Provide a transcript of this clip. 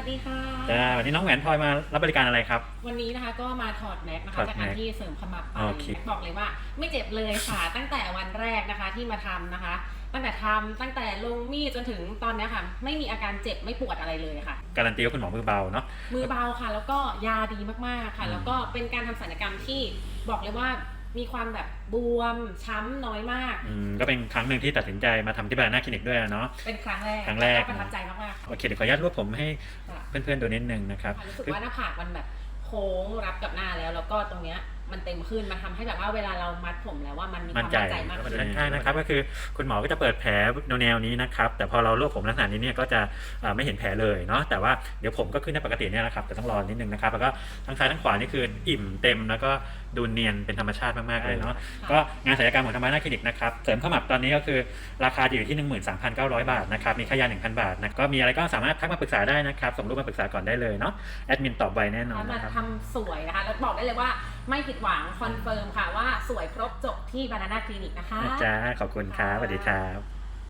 วัสดีค่ะ จ้าวันนี้น้องแหวนพลอยมารับบริการอะไรครับ วันนี้นะคะก็มาถอดแม็กนะถคะอดจากแม็การกที่เสริมขมับไปโอเคบอกเลยว่า ไม่เจ็บเลยค่ะ ตั้งแต่วันแรกนะคะที่มาทำนะคะ ตั้งแต่ทำตั้งแต่ลงมีดจนถึงตอนเนี้ยค่ะ ไม่มีอาการเจ็บไม่ปวดอะไรเลยค่ะ การันตีว่าคุณหมอมือเบาเนาะ มือเบาค่ะ แล้วก็ยาดีมากๆค่ะ อืมแล้วก็เป็นการทำศัลยกรรมที่บอกเลยว่า มีความแบบบวมช้ำน้อยมาก อืมก็เป็นครั้งหนึ่งที่ตัดสินใจมาทำที่บานาน่าคลินิกด้วยเนาะ เป็นครั้งแรกครั้งแรก ล้วประทับใจมากๆโอเคเดี๋ยวขออนุญาตรวบผมให้ค่ะเพื่อนๆดูนิดนึงนะครับค่ะรู้สึกว่าหน้าผากมันแบบโค้งรับกับหน้าแล้ว แล้วก็ตรงเนี้ย มันเต็มขึ้นมันทำให้แบบว่าเวลาเรามัดผมแล้วว่ามันมีความมั่นใจมั่นใจมากด้ขึ้นานข้างนะครับก็คือคุณหมอก็จะเปิดแผลแนวๆนี้นะครับแต่พอเรารวบผมลักษณะนี้เนี่ยก็จะเอ่อไม่เห็นแผลเลยเนาะแต่ว่าเดี๋ยวผมก็ขึ้นได้ปกติเนี่ยนะครับแต่ต้องรอนิดนึงนะครับแล้วก็ทั้งซ้ายทั้งขวานี่คืออิ่มเต็มแล้วก็ดูเนียนเป็นธรรมชาติมากๆเลยเนาะก็งานศัลยกรรมของธรรมานาคลินิกนะครับเสริมขมับตอนนี้ก็คือราคาจะอยู่ที่ 13,900 บาทนะครับมีค่ายา1,000 บาทนะก็มีอะไรก็สามารถทักมาปรึกษาได้นะครับส่งรูปมาปรึกษาก่อนได้เลยเนาะแอดมินตอบไวแน่นอนมานะครับ ทำสวยนะคะ แล้วบอกได้เลยว่า ไม่ผิดหวังคอนเฟิร์มค่ะว่าสวยครบจบที่บานาน่าคลินิกนะคะนะจ๊ะขอบคุณครับสวัสดีครับ